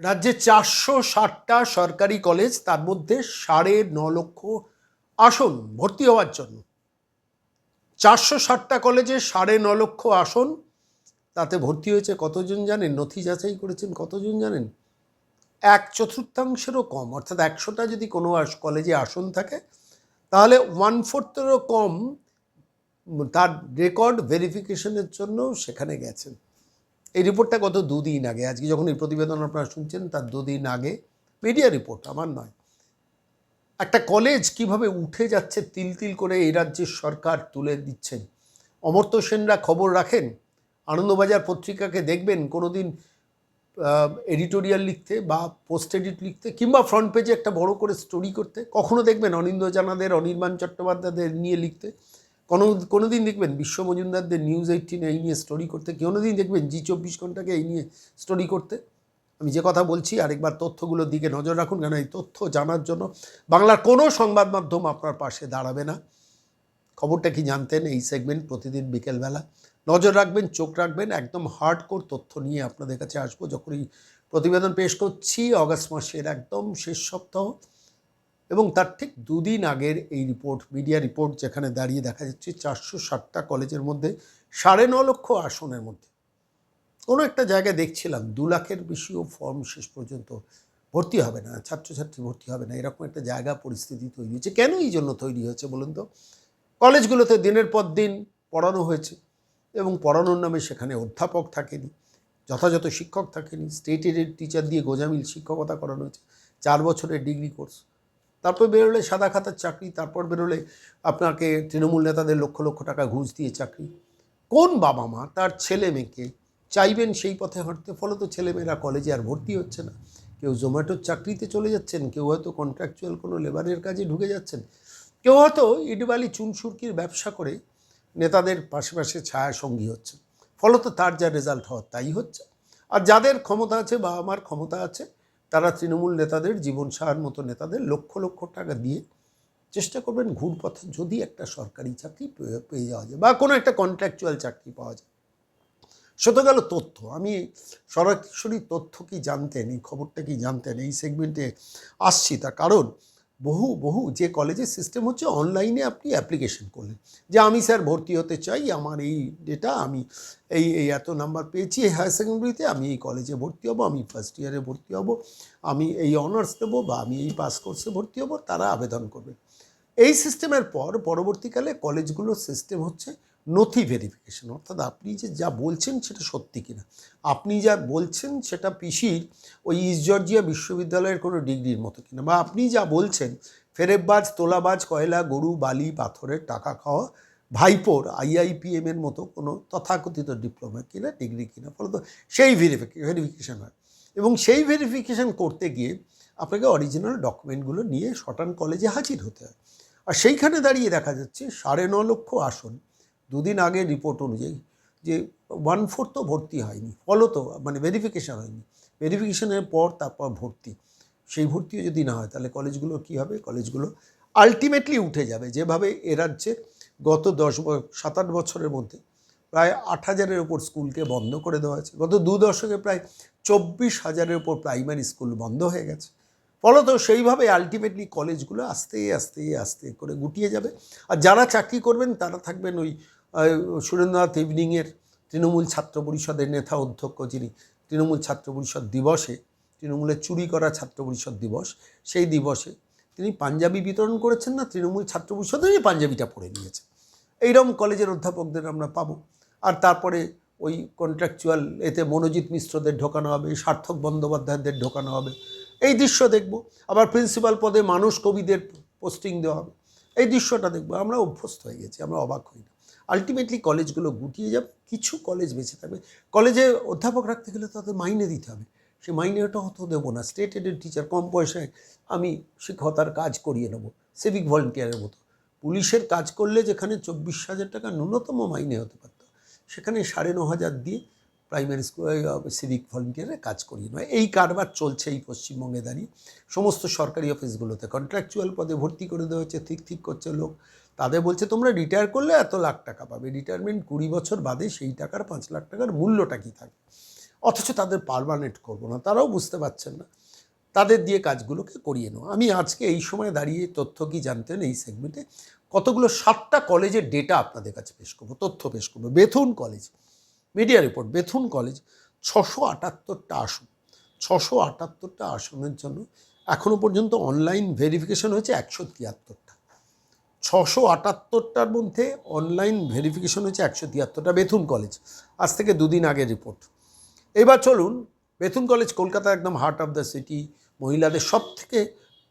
রাজ্যে চারশো ষাটটা সরকারি কলেজ তার মধ্যে সাড়ে ন লক্ষ আসন ভর্তি হওয়ার জন্য। চারশো ষাটটা কলেজে সাড়ে ন লক্ষ আসন তাতে ভর্তি হয়েছে কতজন জানেন? নথি যাচাই করেছেন কতজন জানেন? এক চতুর্থাংশেরও কম, অর্থাৎ একশোটা যদি কোনো কলেজে আসন থাকে, তাহলে ওয়ান ফোর্থেরও কম তার রেকর্ড ভেরিফিকেশনের জন্য সেখানে গেছেন। এই রিপোর্টটা গত দুদিন আগে, আজকে যখন এই প্রতিবেদন আপনারা শুনছেন, তার দুদিন আগে মিডিয়া রিপোর্ট আমার নয়। একটা কলেজ কীভাবে উঠে যাচ্ছে, তিল তিল করে এই রাজ্যের সরকার তুলে দিচ্ছেন। অমর্ত্য সেনরা খবর রাখেন, আনন্দবাজার পত্রিকাকে দেখবেন, কোনোদিন এডিটোরিয়াল লিখতে বা পোস্ট এডিট লিখতে, কিংবা ফ্রন্ট পেজে একটা বড় করে স্টোরি করতে, কখনো দেখবেন অনিন্দ জানাদের, অনির্বাণ চট্টোপাধ্যায়দের নিয়ে লিখতে। কোনো কোনো দিন দেখবেন বিশ্ব মজুমদারদের নিউজ এইটিনে এই নিয়ে স্টোরি করতে কোনো দিন দেখবেন জি চব্বিশ ঘন্টাকে এই নিয়ে স্টোরি করতে। আমি যে কথা বলছি, আরেকবার তথ্যগুলোর দিকে নজর রাখুন কেন এই তথ্য জানার জন্য বাংলার কোনো সংবাদ মাধ্যম আপনার পাশে দাঁড়াবে না। খবরটা কি জানতেন এই সেগমেন্ট প্রতিদিন বিকেলবেলা? নজর রাখবেন, চোখ রাখবেন, একদম হার্ড কোর তথ্য নিয়ে আপনাদের কাছে আসব। যখনই প্রতিবেদন পেশ করছি, অগাস্ট মাসের একদম শেষ সপ্তাহ। এবং তার ঠিক দুদিন আগের এই রিপোর্ট, মিডিয়া রিপোর্ট যেখানে দাঁড়িয়ে দেখা যাচ্ছে চারশো ষাটটা কলেজের মধ্যে সাড়ে ন লক্ষ আসনের মধ্যে। কোনো একটা জায়গায় দেখছিলাম, দু লাখের বেশিও ফর্ম শেষ পর্যন্ত ভর্তি হবে না, ছাত্রছাত্রী ভর্তি হবে না, এরকম একটা জায়গা পরিস্থিতি তৈরি হয়েছে। কেন এই জন্য তৈরি হয়েছে বলুন তো? কলেজগুলোতে দিনের পর দিন পড়ানো হয়েছে এবং পড়ানোর নামে সেখানে অধ্যাপক থাকেনি, যথাযথ শিক্ষক থাকেনি স্টেট এডেড টিচার দিয়ে গোজামিল শিক্ষকতা করানো হয়েছে, চার বছরের ডিগ্রি কোর্স তারপর বেরোলে সাদা খাতার চাকরি, তারপর বেরোলে আপনাকে তৃণমূল নেতাদের লক্ষ লক্ষ টাকা ঘুষ দিয়ে চাকরি। কোন বাবা মা তার ছেলে মেয়েকে চাইবেন সেই পথে হাঁটতে? ফলে তো ছেলেমেয়েরা কলেজে আর ভর্তি হচ্ছে না। কেউ জোম্যাটোর চাকরিতে চলে যাচ্ছেন, কেউ হয়তো কন্ট্রাকচুয়াল কোনো লেবারের কাজে ঢুকে যাচ্ছেন। কেউ হয়তো ইটবালি চুনসুরকির ব্যবসা করে নেতাদের পাশে ছায়া সঙ্গী হচ্ছে। ফলত তার যা রেজাল্ট হওয়ার তাই হচ্ছে। আর যাদের ক্ষমতা আছে বা আমার ক্ষমতা আছে তারা তৃণমূল নেতাদের, জীবন সাহার মতো নেতাদের লক্ষ লক্ষ টাকা দিয়ে চেষ্টা করবেন ঘুরপথে যদি একটা সরকারি চাকরি পেয়ে যাওয়া যায় বা কোনো একটা কন্ট্রাকচুয়াল চাকরি পাওয়া যায়। শত গেল তথ্য। আমি সরাসরি তথ্য কি জানতেন, এই খবরটা কি জানতেন, এই সেগমেন্টে আসছি তার কারণ বহু বহু, যে কলেজের সিস্টেম হচ্ছে অনলাইনে আপনি অ্যাপ্লিকেশন করলেন। যে আমি স্যার ভর্তি হতে চাই, আমার এই ডেটা আমি এই এই এত নাম্বার পেয়েছি, এই হায়ার সেকেন্ডারিতে আমি এই কলেজে ভর্তি হব, আমি ফার্স্ট ইয়ারে ভর্তি হব, আমি এই অনার্স দেবো বা আমি এই পাস কোর্সে ভর্তি হব, তারা আবেদন করবে। এই সিস্টেমের পর পরবর্তীকালে কলেজগুলোর সিস্টেম হচ্ছে নথি ভেরিফিকেশন অর্থাৎ আপনি যে যা বলছেন সেটা সত্যি কিনা। আপনি যা বলছেন সেটা পিসির ওই ইস্ট জর্জিয়া বিশ্ববিদ্যালয়ের কোনো ডিগ্রির মতো কিনা, বা আপনি যা বলছেন, ফেরেববাজ, তোলাবাজ, কয়লা, গরু, বালি, পাথরের টাকা খাওয়া, ভাইপোর আইআইপিএম এর মতো কোনো তথাকথিত ডিপ্লোমা কিনা ডিগ্রি কিনা, ফলত সেই ভেরিফিকেশন হয়। এবং সেই ভেরিফিকেশন করতে গিয়ে আপনাকে অরিজিনাল ডকুমেন্টগুলো নিয়ে শটান কলেজে হাজির হতে হয়। আর সেইখানে দাঁড়িয়ে দেখা যাচ্ছে সাড়ে ন লক্ষ আসন দুদিন আগে রিপোর্ট অনুযায়ী যে ওয়ান ফোর্থও ভর্তি হয়নি ফলত মানে ভেরিফিকেশান হয়নি। ভেরিফিকেশনের পর তারপর ভর্তি। সেই ভর্তিও যদি না হয়, তাহলে কলেজগুলো কী হবে? কলেজগুলো আলটিমেটলি উঠে যাবে। যেভাবে এ রাজ্যে গত দশ সাত আট বছরের মধ্যে প্রায় আট হাজারের ওপর স্কুলকে বন্ধ করে দেওয়া হয়েছে। গত দু দশকে প্রায় চব্বিশ হাজারের ওপর প্রাইমারি স্কুল বন্ধ হয়ে গেছে। ফলত সেইভাবে আলটিমেটলি কলেজগুলো আস্তে আস্তে আস্তে করে গুটিয়ে যাবে। আর যারা চাকরি করবেন, তারা থাকবেন ওই সুরেন্দ্রনাথ ইভিনিংয়ের তৃণমূল ছাত্র পরিষদের নেতা অধ্যক্ষ যিনি তৃণমূল ছাত্র পরিষদ দিবসে তৃণমূলের চুরি করা ছাত্র পরিষদ দিবস, সেই দিবসে তিনি পাঞ্জাবি বিতরণ করেছেন না? তৃণমূল ছাত্র পরিষদেরই পাঞ্জাবিটা পরে নিয়েছে। এইরকম কলেজের অধ্যাপকদের আমরা পাবো। আর তারপরে ওই কন্ট্রাকচুয়াল এতে মনোজিৎ মিশ্রদের ঢোকানো হবে, সার্থক বন্দ্যোপাধ্যায়দের ঢোকানো হবে। এই দৃশ্য দেখব। আবার প্রিন্সিপাল পদে মানুষ কবিদের পোস্টিং দেওয়া হবে। এই দৃশ্যটা দেখব। আমরা অভ্যস্ত হয়ে গেছি, আমরা অবাক হই না। আলটিমেটলি কলেজগুলো গুটিয়ে যাবে, কিছু কলেজ বেঁচে থাকবে। কলেজে অধ্যাপক রাখতে গেলে তাদের মাইনে দিতে হবে। সে মাইনেটা হতো দেবো না স্টেট এডেড টিচার কম পয়সায় আমি শিক্ষকতার কাজ করিয়ে নেব সিভিক ভলেন্টিয়ারের মতো। পুলিশের কাজ করলে যেখানে চব্বিশ হাজার টাকা ন্যূনতম মাইনে হতে পারত, সেখানে সাড়ে ন হাজার দিয়ে প্রাইমারি স্কুল সিভিক ভলেন্টিয়ারে কাজ করিয়ে নেয় এই কারবার চলছে এই পশ্চিমবঙ্গে দাঁড়িয়ে। সমস্ত সরকারি অফিসগুলোতে কন্ট্রাকচুয়াল পদে ভর্তি করে দেওয়া হচ্ছে ঠিক ঠিক করছে লোক। তাদের বলছে, তোমরা রিটায়ার করলে এত লাখ টাকা পাবে। রিটায়ারমেন্ট কুড়ি বছর বাদে সেই টাকার পাঁচ লাখ টাকার মূল্যটা কী থাকবে? অথচ তাদের পারমানেন্ট করব না, তারাও বুঝতে পারছেন না। তাদের দিয়ে কাজগুলোকে করিয়ে নেওয়া। আমি আজকে এই সময় দাঁড়িয়ে তথ্য কি জানতেন এই সেগমেন্টে কতগুলো সাতটা কলেজের ডেটা আপনাদের কাছে পেশ করব, তথ্য পেশ করব। Bethune college media report Bethune college ছশো আটাত্তরটা আসন। ছশো আটাত্তরটা আসনের জন্য এখনও পর্যন্ত অনলাইন ভেরিফিকেশন হয়েছে একশো তিয়াত্তরটা। ছশো আটাত্তরটার মধ্যে অনলাইন ভেরিফিকেশন হয়েছে একশো তিয়াত্তরটা বেথুন কলেজ আজ থেকে দুদিন আগের রিপোর্ট এবার চলুন, বেথুন কলেজ কলকাতা একদম হার্ট অফ দ্য সিটি মহিলাদের সব থেকে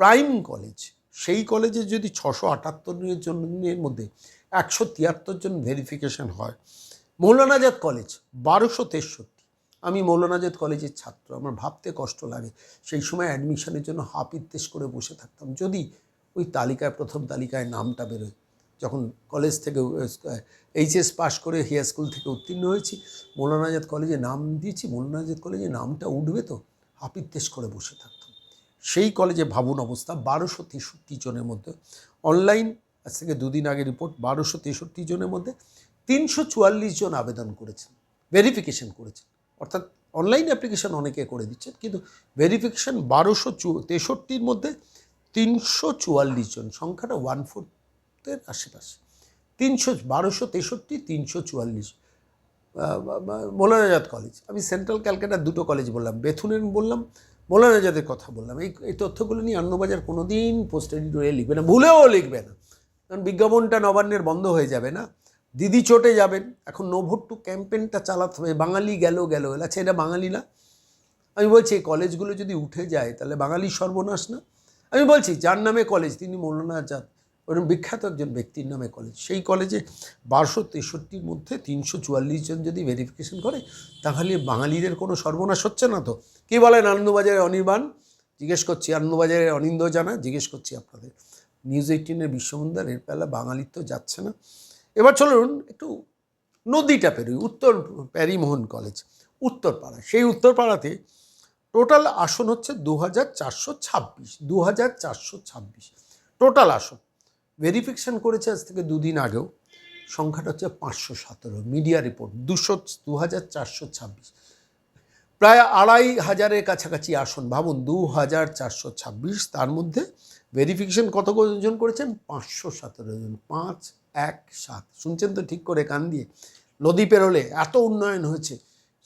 প্রাইম কলেজ সেই কলেজে যদি ছশো আটাত্তরের জনের মধ্যে একশো তিয়াত্তর জন ভেরিফিকেশন হয় মৌলানাজাদ কলেজ বারোশো তেষট্টি। আমি মৌলানাজাদ কলেজের ছাত্র, আমার ভাবতে কষ্ট লাগে। সেই সময় অ্যাডমিশনের জন্য হাপিত্তেশ করে বসে থাকতাম। যদি ওই তালিকায়, প্রথম তালিকায় নামটা বেরোয়। যখন কলেজ থেকে এইচএস পাশ করে হিয়া স্কুল থেকে উত্তীর্ণ হয়েছি মৌলানা আজাদ কলেজে নাম দিয়েছি মৌলানা আজাদ কলেজে নামটা উঠবে তো হাপিত্তেশ করে বসে থাকতাম। সেই কলেজে ভাবুন অবস্থা, বারোশো তেষট্টি জনের মধ্যে, অনলাইন, আজ থেকে দুদিন আগে রিপোর্ট, বারোশো তেষট্টি জনের মধ্যে তিনশো চুয়াল্লিশ জন আবেদন করেছেন ভেরিফিকেশন করেছেন। অর্থাৎ অনলাইন অ্যাপ্লিকেশন অনেকে করে দিচ্ছেন, কিন্তু ভেরিফিকেশন বারোশো চু, তেষট্টির মধ্যে তিনশো চুয়াল্লিশ জন, সংখ্যাটা ওয়ান ফোর্থের আশেপাশে। তিনশো, বারোশো তেষট্টি, তিনশো চুয়াল্লিশ। মৌলানাজাদ কলেজ আমি সেন্ট্রাল ক্যালকাটার দুটো কলেজ বললাম, বেথুনের বললাম মৌলানাজাদের কথা বললাম। এই এই তথ্যগুলো নিয়ে আন্নবাজার কোনো দিন পোস্ট এডিটোরিয়াল লিখবে না, ভুলেও লিখবে না। কারণ বিজ্ঞাপনটা নবান্নের বন্ধ হয়ে যাবে না। দিদি চটে যাবেন। এখন নো ভোট টু ক্যাম্পেনটা চালাতে হবে। বাঙালি গেল গেল আচ্ছা এটা বাঙালি না? আমি বলছি, এই কলেজগুলো যদি উঠে যায়, তাহলে বাঙালির সর্বনাশ না? আমি বলছি, যার নামে কলেজ তিনি মৌলানা আজাদ ওরকম বিখ্যাত একজন ব্যক্তির নামে কলেজ সেই কলেজে বারোশো তেষট্টির মধ্যে তিনশো চুয়াল্লিশ জন যদি ভেরিফিকেশন করে, তাহলে বাঙালিদের কোনো সর্বনাশ হচ্ছে না তো? কী বলেন আনন্দবাজারের অনির্বাণ? জিজ্ঞেস করছি আনন্দবাজারের অনিন্দ জানা, জিজ্ঞেস করছি আপনাদের। নিউজ এইটিনের বিশ্বমন্দার এর পেলা বাঙালির তো যাচ্ছে না। এবার চলুন একটু নদীটা পেরোই, উত্তর প্যারিমোহন কলেজ উত্তরপাড়া। সেই উত্তরপাড়াতে টোটাল আসন হচ্ছে দু হাজার চারশো ছাব্বিশ দু হাজার চারশো ছাব্বিশ। টোটাল আসন। ভেরিফিকেশন করেছে আজ থেকে দুদিন আগেও। সংখ্যাটা হচ্ছে পাঁচশো সতেরো। মিডিয়া রিপোর্ট দুশো দু হাজার চারশো ছাব্বিশ। প্রায় আড়াই হাজারের কাছাকাছি আসন। ভাবুন দু হাজার চারশো ছাব্বিশ, তার মধ্যে ভেরিফিকেশন কত জন করেছেন? পাঁচশো সতেরো জন। পাঁচ, এক, সাত। শুনছেন তো ঠিক করে কান দিয়ে? নদী পেরোলে এত উন্নয়ন হয়েছে,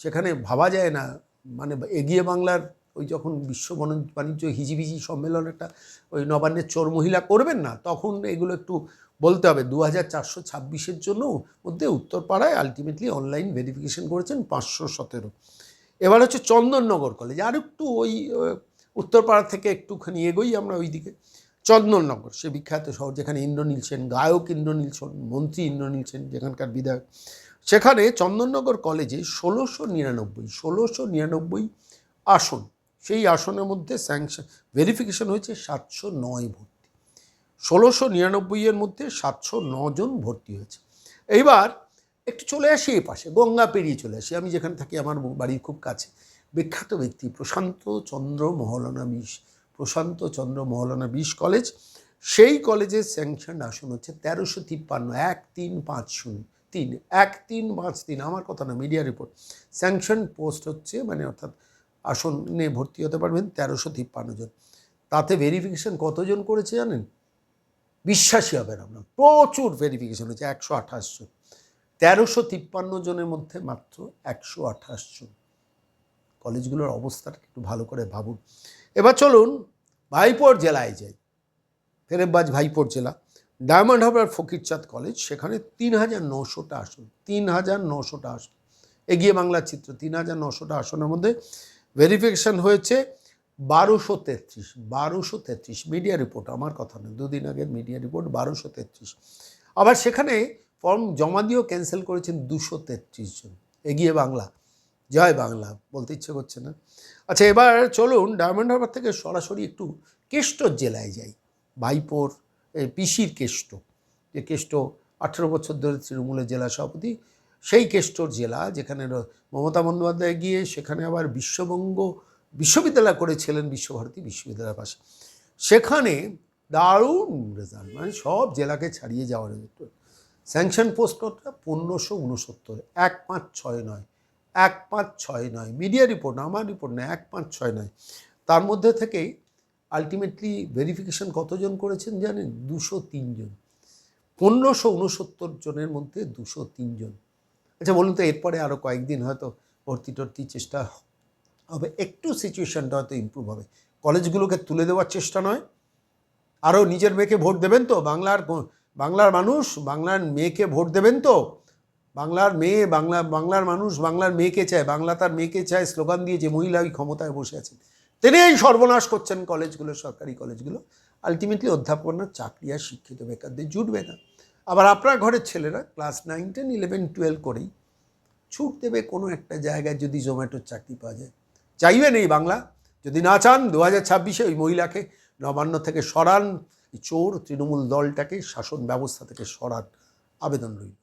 সেখানে ভাবা যায় না। মানে এগিয়ে বাংলার ওই যখন বিশ্ব বাণিজ্য হিজিবিজি সম্মেলন একটা ওই নবান্নের চোর মহিলা করবেন না, তখন এগুলো একটু বলতে হবে। দু হাজার চারশো ছাব্বিশের জন্য মধ্যে উত্তরপাড়ায় আলটিমেটলি অনলাইন ভেরিফিকেশন করেছেন পাঁচশো সতেরো। এবার হচ্ছে চন্দননগর কলেজ আর একটু ওই উত্তরপাড়া থেকে একটুখানি এগোই আমরা ওই দিকে চন্দননগর, সে বিখ্যাত শহর যেখানে ইন্দ্রনীল সেন, গায়ক ইন্দ্রনীল সেন, মন্ত্রী ইন্দ্রনীল সেন যেখানকার বিধায়ক। সেখানে চন্দননগর কলেজে ষোলোশো নিরানব্বই ষোলোশো নিরানব্বই আসন। সেই আসনের মধ্যে স্যাংশন ভেরিফিকেশন হয়েছে সাতশো নয় ভর্তি। ষোলোশো নিরানব্বইয়ের মধ্যে সাতশো জন ভর্তি হয়েছে। এইবার একটু চলে আসি এই পাশে, গঙ্গা পেরিয়ে চলে আসি। আমি যেখানে থাকি, আমার বাড়ির খুব কাছে। বিখ্যাত ব্যক্তি প্রশান্ত চন্দ্র মহলানা বিশ, প্রশান্ত চন্দ্র মহলানা বিশ কলেজ। সেই কলেজের স্যাংশন আসন হচ্ছে তেরোশো তিপ্পান্ন, এক তিন পাঁচ শূন্য। তিন, এক, তিন, পাঁচ, তিন, আমার কথা না মিডিয়া রিপোর্ট স্যাংশন পোস্ট হচ্ছে মানে অর্থাৎ আসনে ভর্তি হতে পারবেন তেরোশো তিপ্পান্ন জন। তাতে ভেরিফিকেশন কতজন করেছে জানেন? বিশ্বাসই হবে না আপনার, প্রচুর ভেরিফিকেশন হয়েছে, একশো আঠাশ জন। তেরোশো তিপ্পান্ন জনের মধ্যে মাত্র একশো আঠাশ জন। কলেজগুলোর অবস্থাটা একটু ভালো করে ভাবুন। এবার চলুন, ভাইপোর জেলায় যাই। ফেরেববাজ ভাইপোর জেলা। ডায়মন্ড হারবার ফকিরচাঁদ কলেজ, সেখানে তিন হাজার নশোটা আসন তিন হাজার নশোটা আসন। এগিয়ে বাংলার চিত্র তিন হাজার নশোটা আসনের মধ্যে ভেরিফিকেশন হয়েছে বারোশো তেত্রিশ বারোশো তেত্রিশ মিডিয়া রিপোর্ট আমার কথা নয়, দুদিন আগের মিডিয়া রিপোর্ট বারোশো তেত্রিশ। আবার সেখানে ফর্ম জমা দিয়েও ক্যান্সেল করেছেন দুশো তেত্রিশ জন। এগিয়ে বাংলা, জয় বাংলা, বলতে ইচ্ছে করছে না। আচ্ছা এবার চলুন ডায়মন্ড হারবার থেকে সরাসরি একটু কেষ্টর জেলায় যাই, ভাইপোর পিসির কেষ্ট, যে কেষ্ট আঠেরো বছর ধরে তৃণমূলের জেলা সভাপতি, সেই কেষ্টর জেলা যেখানে মমতা বন্দ্যোপাধ্যায় গিয়ে সেখানে আবার বিশ্ববঙ্গ বিশ্ববিদ্যালয় করেছিলেন, বিশ্বভারতী বিশ্ববিদ্যালয়ের পাশে। সেখানে দারুণ রেজাল্ট মানে সব জেলাকে ছাড়িয়ে যাওয়ার স্যাংশন পোস্ট পনেরোশো উনসত্তর, এক পাঁচ ছয় নয়, এক পাঁচ ছয় নয়। মিডিয়া রিপোর্ট আমার রিপোর্ট না এক পাঁচ ছয় নয়। তার মধ্যে থেকে আলটিমেটলি ভেরিফিকেশন কতজন করেছেন জানেন? দুশো তিনজন পনেরোশো উনসত্তর জনের মধ্যে দুশো তিনজন আচ্ছা বলুন তো, এরপরে আরও কয়েকদিন হয়তো ভর্তি টর্তি চেষ্টা হবে। একটু সিচুয়েশনটা হয়তো ইম্প্রুভ হবে। কলেজগুলোকে তুলে দেওয়ার চেষ্টা নয়। আরও নিজের মেয়েকে ভোট দেবেন তো? বাংলার বাংলার মানুষ, বাংলার মেয়েকে ভোট দেবেন তো? বাংলার মেয়ে, বাংলা, বাংলার মানুষ, বাংলার মেয়েকে চায়, বাংলা তার মেয়েকে চায়, স্লোগান দিয়ে যে মহিলা ওই ক্ষমতায় বসে আছেন। তিনি এই সর্বনাশ করছেন কলেজগুলো, সরকারি কলেজগুলো। আলটিমেটলি অধ্যাপনার চাকরি আর শিক্ষিত বেকারদের জুটবে না। আবার আপনার ঘরের ছেলেরা class nine ten eleven twelve করেই ছুট দেবে কোনো একটা জায়গায় যদি জোম্যাটোর চাকরি পাওয়া যায়। চাইবেন এই বাংলা? যদি না চান দু হাজার ছাব্বিশে ওই মহিলাকে নবান্ন থেকে সরান। চোর তৃণমূল দলটাকে শাসন ব্যবস্থা থেকে সরান। আবেদন রইল।